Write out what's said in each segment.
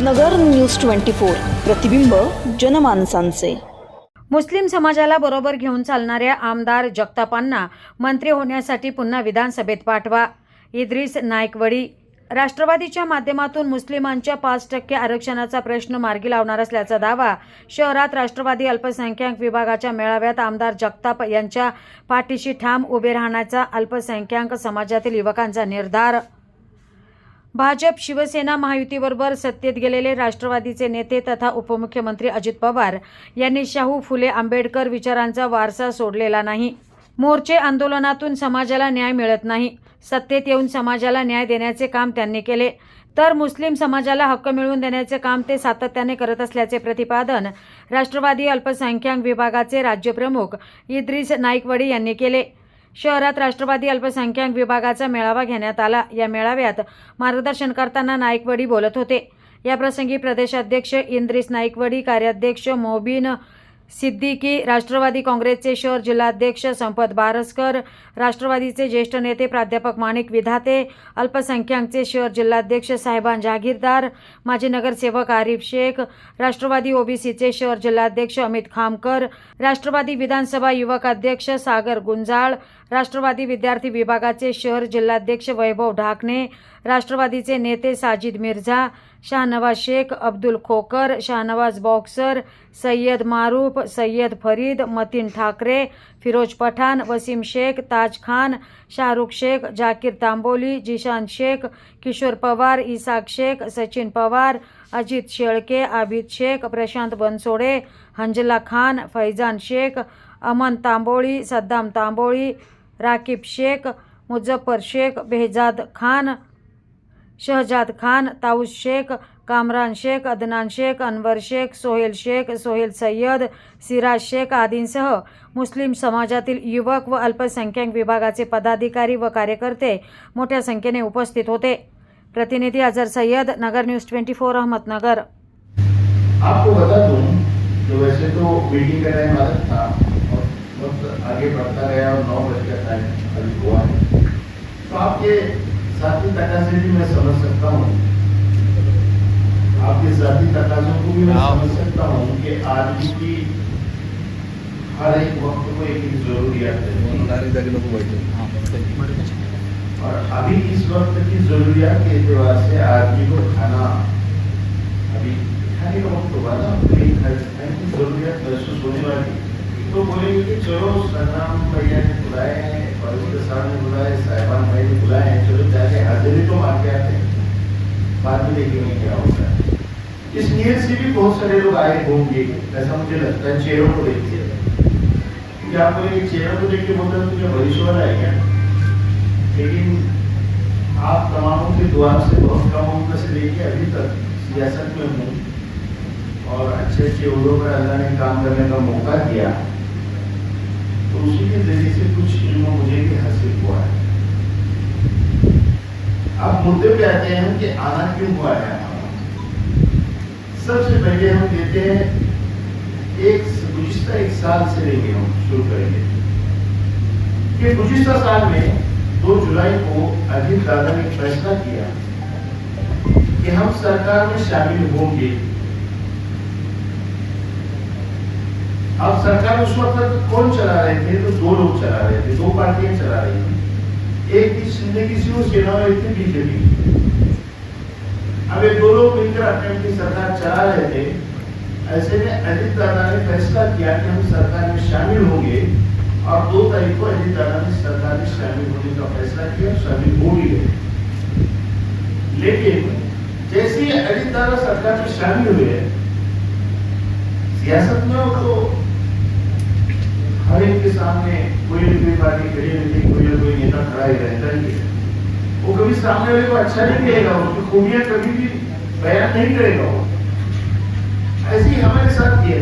नगर news twenty four. प्रतिबिंब जनमानसांचे. मुस्लिम समाजाला बरोबर घेऊन चालणाऱ्या आमदार जगतापांना मंत्री होण्यासाठी पुन्हा विधानसभेत पाठवा. इद्रिस नायकवडी राष्ट्रवादीच्या माध्यमातून मुस्लिमांच्या पाच टक्के आरक्षणाचा प्रश्न मार्गी लावणार असल्याचा दावा शहरात राष्ट्रवादी अल्पसंख्याक विभागाच्या मेळाव्यात आमदार जगताप यांच्या पाठीशी ठाम उभे राहण्याचा अल्पसंख्याक समाजातील युवकांचा निर्धार भाजप शिवसेना महायुतीबरोबर सत्तेत गेलेले राष्ट्रवादीचे नेते तथा उपमुख्यमंत्री अजित पवार यांनी शाहू फुले आंबेडकर विचारांचा वारसा सोडलेला नाही. मोर्चे आंदोलनातून समाजाला न्याय मिळत नाही. सत्तेत येऊन समाजाला न्याय देण्याचे काम त्यांनी केले. तर मुस्लिम समाजाला हक्क मिळवून देण्याचे काम ते सातत्याने करत असल्याचे प्रतिपादन राष्ट्रवादी अल्पसंख्याक विभागाचे राज्यप्रमुख इद्रिस नाईकवडी यांनी केले. शहरात राष्ट्रवादी अल्पसंख्याक विभागाचा मेळावा घेण्यात आला. या मेळाव्यात मार्गदर्शन करताना नाईकवडी बोलत होते. याप्रसंगी प्रदेशाध्यक्ष इंद्रिस नाईकवडी कार्याध्यक्ष मोबिन सिद्दीकी राष्ट्रवादी काँग्रेसचे शहर जिल्हाध्यक्ष संपत बारसकर राष्ट्रवादीचे ज्येष्ठ नेते प्राध्यापक माणिक विधाते अल्पसंख्याकचे शहर जिल्हाध्यक्ष साहेबान जहागीरदार माजी नगरसेवक आरिफ शेख राष्ट्रवादी ओबीसीचे शहर जिल्हाध्यक्ष अमित खामकर राष्ट्रवादी विधानसभा युवक अध्यक्ष सागर गुंजाळ राष्ट्रवादी विद्यार्थी विभागाचे शहर जिल्हाध्यक्ष वैभव ढाकणे राष्ट्रवादीचे नेते साजिद मिर्झा शाहनवाज शेख अब्दुल खोकर शाहनवाज बॉक्सर सय्यद मारूफ सय्यद फरीद मतीन ठाकरे फिरोज पठाण वसीम शेख ताज खान शाहरुख शेख जाकीर तांबोली जिशान शेख किशोर पवार इसाक शेख सचिन पवार अजित शेळके आबिद शेख प्रशांत बनसोडे हंजला खान फैजान शेख अमन तांबोळी सद्दाम तांबोळी राकीब शेख मुझफ्फर शेख बेहजाद खान शहजाद खान ताऊस शेख कामरान शेख अदनान शेख अनवर शेख सोहेल शेख सोहेल सय्यद सिराज शेख आदींसह मुस्लिम समाजातील युवक व अल्पसंख्याक विभागाचे पदाधिकारी व कार्यकर्ते मोठ्या संख्येने उपस्थित होते. प्रतिनिधी Azhar Sayyad Nagar news twenty four Ahmednagar. आपको बता दूं जो वैसे तो मीटिंग का टाइम अलग था आगे बढ़ता गया और नौ बज का टाइम अभी हुआ है। तो आपके साथी तकाजे भी मैं समझ सकता हूँ। आपके साथी तकाजों को भी मैं समझ सकता हूँ कि आदमी की हर एक वक्त को एक एक जरूरियात है। और अभी इस वक्त की जरूरियात के एतबार से आदमी को खाना अभी खाने का वक्त होगा ना खाने की जरूरियात महसूस होने वाली तो बोलेंगे कि चलो सन्नाम भैया ने बुलाए हैं फरूख साहब ने बुलाए, साहिबान भाई ने बुलाए हैं, चलो जाके हाजिरी तो मार के आते हैं। बाद में देखेंगे क्या होता है। इस नीयत से भी बहुत सारे लोग आए होंगे, ऐसा मुझे लगता है, चेहरों को देख क्योंकि आप बोलेंगे चेहरों को देख के बोलते हैं, तुझे भविष्य वाला क्या? लेकिन आप तमामों के दुआ से, बहुत कम उम्र से लेके अभी तक सियासत में हूँ। और अच्छे अच्छे उड़ों पर अल्लाह ने काम करने का मौका दिया। तो उसी के ज़रिए से कुछ इल्म मुझे भी हासिल हुआ है। अब मुद्दे पे आते हैं कि आना क्यों हुआ है? सबसे पहले हम देते हैं, एक गुजश्ता एक साल से लेके हम शुरू करेंगे। कि गुजश्ता साल में दो जुलाई को अजीत दादा ने फैसला किया कि हम सरकार में शामिल होंगे। अब सरकार उस वक्त कौन चला रहे थे? तो दो लोग चला रहे थे, दो पार्टियाँ चला रही थी। एक थी शिंदे की शिवसेना और एक थी बीजेपी अब ये दो लोग मिलकर अपने अपनी सरकार चला रहे थे। ऐसे में अजित दादा ने फैसला किया कि हम सरकार में शामिल होंगे और दो तारीख को अजित दादा ने सरकार में शामिल होने का फैसला किया, शामिल हो भी गए। लेकिन जैसे ही अजित दादा सरकार में शामिल हुए, सियासत में तो हर एक के सामने कोई ना कोई पार्टी खड़ी रहती है, कोई ना कोई नेता खड़ा ही रहता ही है। वो कभी सामने वाले को अच्छा नहीं कहेगा उसकी खूबियाँ कभी भी बयान नहीं करेगा वो। ऐसे ही हमारे साथ किया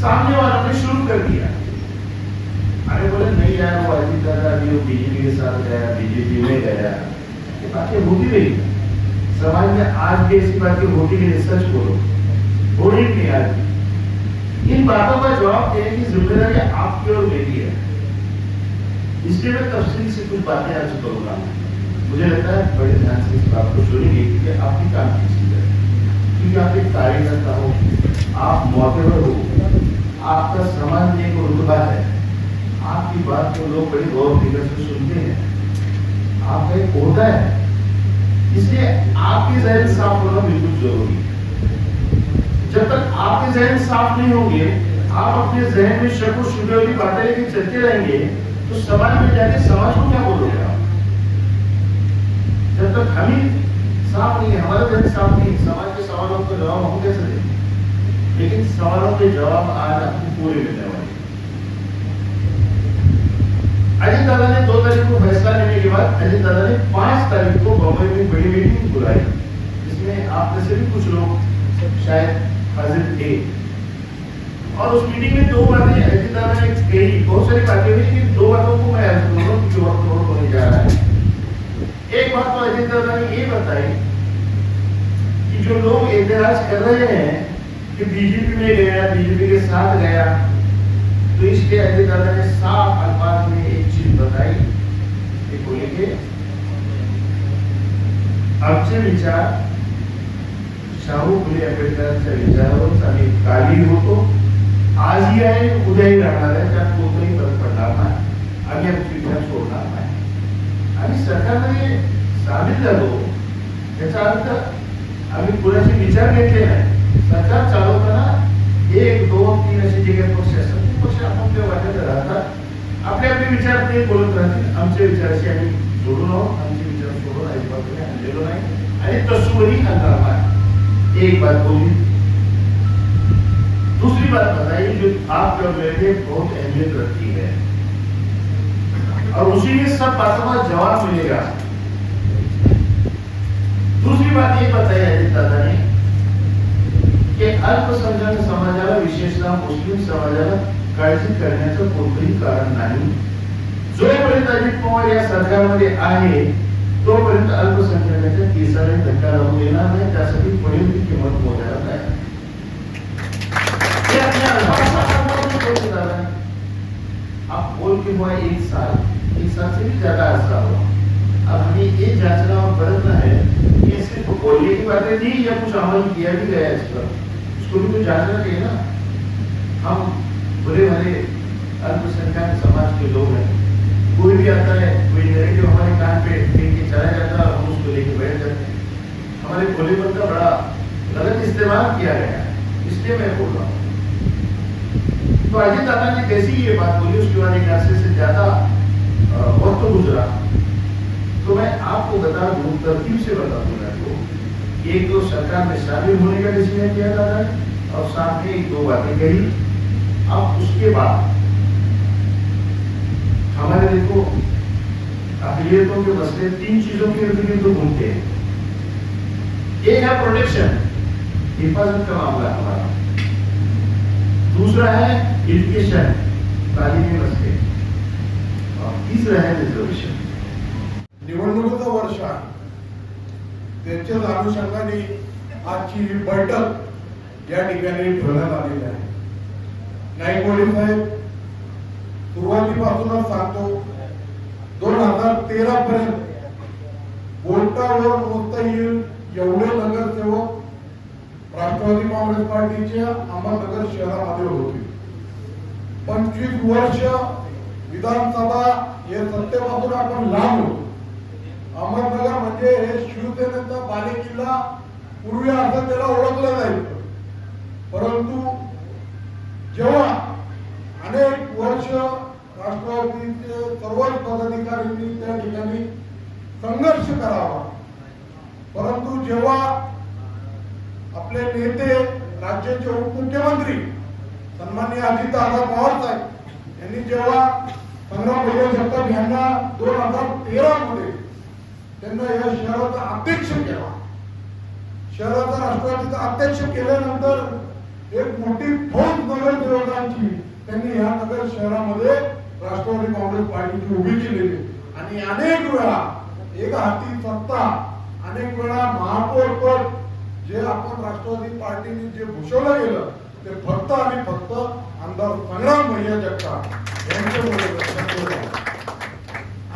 सामने वालों ने शुरू कर दिया। अरे बोले नहीं यार वो अजीत दादा अभी वो बीजेपी के साथ गया बीजेपी में गया। ये बातें होती रही। समाज में आज भी ऐसी बातें होती रही सच बोलो। हो रही नहीं आज भी इन बातों का जवाब देने की ज़िम्मेदारी आपकी और मेरी है। इसलिए मैं तफसील से कुछ बातें आज करूँगा। मुझे लगता है बड़े ध्यान से इस बात को सुनेंगे क्योंकि आपकी काम की चीज़ है। क्योंकि आप एक कार्यकर्ता हो। आप मोटेवर हो। आपका समाज एक रुतबा है। आपकी बात को लोग बड़ी गौर फ़िक्र से सुनते हैं। आपका एक होता है। इसलिए आपकी जहन साफ़ होना बिल्कुल ज़रूरी है। जब तक आपके जहन साफ़ नहीं होंगे, आप अपने जहन में शक और शुबे वाली बातें लेके चलते रहेंगे तो समाज में जाके समाज को क्या बोलोगे जब तक हम ही साफ़ नहीं है, हमारा जहन साफ़ नहीं समाज के सवालों का जवाब हम कैसे देंगे लेकिन सवालों के जवाब आज आपको पूरे मिलने वाले। अजीत दादा ने दो तारीख को फैसला लेने के बाद अजीत दादा ने पाँच तारीख को बम्बई में बड़ी मीटिंग बुलाई, जिसमें आप में से भी कुछ लोग शायद हाजिर थे और उस मीटिंग में दो बातें अजीत दादा ने कही बहुत सारी बातें हुई लेकिन दो बातों को मैं अर्ज़ करूँगा क्योंकि वक्त बहुत होने जा रहा है। एक बात तो अजीत दादा ने ये बताई कि जो लोग एतराज़ कर रहे हैं कि बीजेपी में गया बीजेपी के साथ गया तो इसलिए अजय दादा ने साफ़ अल्फाज में एक चीज़ बताई कि बोले कि आमचे विचार शाहू फुले आंबेडकरांच्या विचारावरच आम्ही काली होतो. आजही आहे उद्याही राहणार आहे. त्यात कोणताही फरक पडणार नाही. आम्ही आमची विचार सोडणार नाही. आणि सरकारने सामील झालो. याचा अर्थ आम्ही कुणाचे विचार घेतले नाही. सरकार चालवताना एक दोन तीन असे जे काही पक्ष असतात ते पक्ष आपापल्या वाटेत राहतात. आपले आपले विचार ते बोलत राहतील. आमच्या विचाराशी आम्ही जोडून आहोत. आमचे विचार सोडून अजिबात आणलेलो नाही. आणि तसोही आणणार नाही. एक बात बोली दूसरी बात बताइए, जो आप कर रहे थे, बहुत अहमियत रखती है। और उसी में सब बातों का जवाब मिलेगा। दूसरी बात ये अजित दादा ने की अल्पसंख्याक समाजाला, विशेषतः मुस्लिम समाजाला, काळजी करण्याचं कोणतंही कारण नाही. जोपर्यंत अजित पवार या सरकारमध्ये आहे तोपर्यंत अल्पसंख्याकाच्या केसाला धक्का लागू देणार नाही त्यासाठी पुढील ती किंमत मोजायला तयार आप बोल के हुआ एक साल एक साल से भी ज़्यादा अर्सा हुआ अब हमें ये जांचना और परखना है कि सिर्फ़ बोलने की बातें थी या कुछ अमल किया भी गया इस पर। उसको भी तो जांचना चाहिए ना। हम बुरे भले अल्पसंख्यक समाज के लोग हैं। कोई भी आता है, कोई नेगेटिव हमारे कान पे चला जाता है हम उसको लेके बैठ जाते हैं हमारे भोलेपन का बड़ा गलत इस्तेमाल किया गया है, इसलिए मैं बोल रहा हूँ। तो अजीत दादा ने जैसे ही ये बात बोली? उसके बाद एक अरसे से ज़्यादा वक्त गुजरा। तो मैं आपको बता दूँ तरतीब से बता दूँ मैं कि एक तो सरकार में शामिल होने का डिसीज़न किया दादा ने और साथ एक दो बातें कही। अब उसके बाद, हमारे देखो अकलियतों के मसले तीन चीजों के इर्द गिर्द घूमते हैं एक है प्रोटेक्शन हिफाजत का मामला है हमारा दूसरा है एजुकेशन तालीमी मसले और तीसरा है रिजर्वेशन निवडणुकीचं वर्ष आहे. त्याच्याच अनुषंगाने आजची ही बैठक या ठिकाणी ठेवण्यात आलेली आहे. नाईकवाडी साहेब सुरुवातीपासूनच सांगतो दोन हजार तेरा पर्यंत बोलतावर मोजता येईल एवढे नगरसेवक राष्ट्रवादी काँग्रेस पार्टीच्या अहमदनगर शहरामध्ये होते. पंचवीस वर्ष विधानसभा हे सत्तेपासून आपण लांब होतो. अहमदनगर म्हणजे हे शिवसेनेचा बालेकिल्ला पूर्वी असं त्याला ओळखलं जायचं. परंतु जेव्हा अनेक वर्ष राष्ट्रवादीचे सर्वच पदाधिकाऱ्यांनी त्या ठिकाणी संघर्ष करावा. परंतु जेव्हा आपले नेते राज्याचे उपमुख्यमंत्री सन्माननीय अजितदादा पवार साहेब यांनी जेव्हा संग्राम भैया जगताप यांना दोन हजार तेरा मध्ये त्यांना या शहराचा अध्यक्ष केला. शहराचा राष्ट्रवादीचा अध्यक्ष केल्यानंतर एक मोठी फौज नगरसेवकांची त्यांनी या नगर शहरामध्ये राष्ट्रवादी काँग्रेस पार्टीने उभी केलेली. आणि अनेक वेळा एक हाती सत्ता अनेक वेळा महापौर पद जे आपण राष्ट्रवादी पार्टीने जे भूषवलं गेलं ते फक्त आणि फक्त आमदार संग्राम भैया जगताप यांच्यामुळे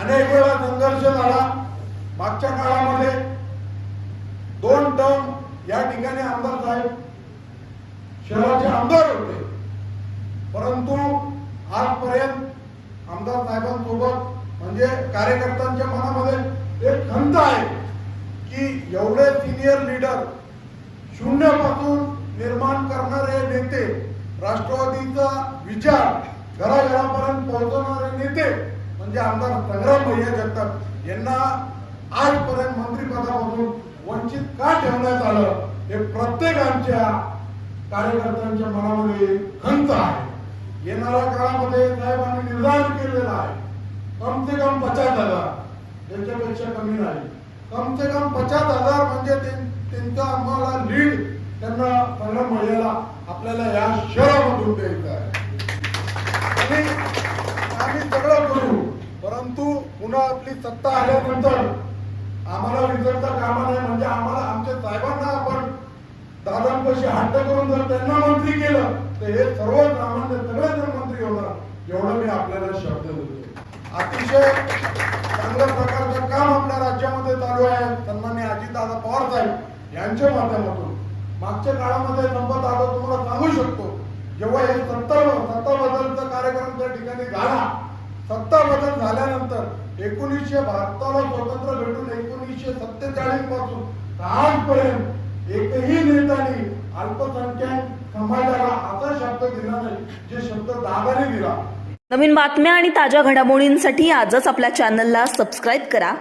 अनेक वेळा संघर्ष झाला. मागच्या काळामध्ये दोन टर्म या ठिकाणी आमदार साहेब शहराचे आमदार होते. परंतु आजपर्यंत आमदार साहेबांसोबत म्हणजे कार्यकर्त्यांच्या मनामध्ये एक खंत आहे की एवढे सिनियर लीडर शून्यापासून निर्माण करणारे नेते राष्ट्रवादीचा विचार घराघरापर्यंत पोहोचवणारे नेते म्हणजे आमदार संग्राम भैया जगताप यांना आजपर्यंत मंत्रिपदापासून वंचित का ठेवण्यात आलं? हे प्रत्येकांच्या कार्यकर्त्यांच्या मनामध्ये खंत आहे. येणाऱ्या काळामध्ये साहेबांनी निर्धार केलेला आहे. कम से कम पचास हजार. याच्यापेक्षा कमी नाही. कम से कम पचास हजार म्हणजे त्यांचा आम्हाला लीड त्यांना संग्राम भैयाला आपल्याला या शहरामधून द्यायचं आहे. आणि आम्ही सगळं करू. परंतु पुन्हा आपली सत्ता आल्यानंतर आम्हाला विसरता कामा नाही म्हणजे आम्हाला आमच्या साहेबांना आपण दादांपाशी हट्ट करून जर त्यांना मंत्री केलं तर हे सर्व सामान्य सगळे मंत्री होणार. एवढं मी आपल्याला शब्द देतो. अतिशय चांगल्या प्रकारचं काम आपल्या राज्यामध्ये चालू आहे. सन्मान्य अजितदादा पवार साहेब यांच्या माध्यमातून. मागच्या काळामध्ये संपत दादा तुम्हाला सांगू शकतो. जेव्हा हे सत्ता सत्ता बदलचा कार्यक्रम त्या ठिकाणी झाला सत्ता बदल झाल्यानंतर एकोणीसशे भारताला स्वतंत्र भेटून एकोणीसशे सत्तेचाळीसपासून आजपर्यंत एकही नेत्याने अल्पसंख्याक समाजाला असा शब्द दिला नाही. जे शब्द दादाने दिला. नवीन बातम्या आणि ताज्या घडामोडींसाठी आजच आपल्या चॅनलला सबस्क्राईब करा.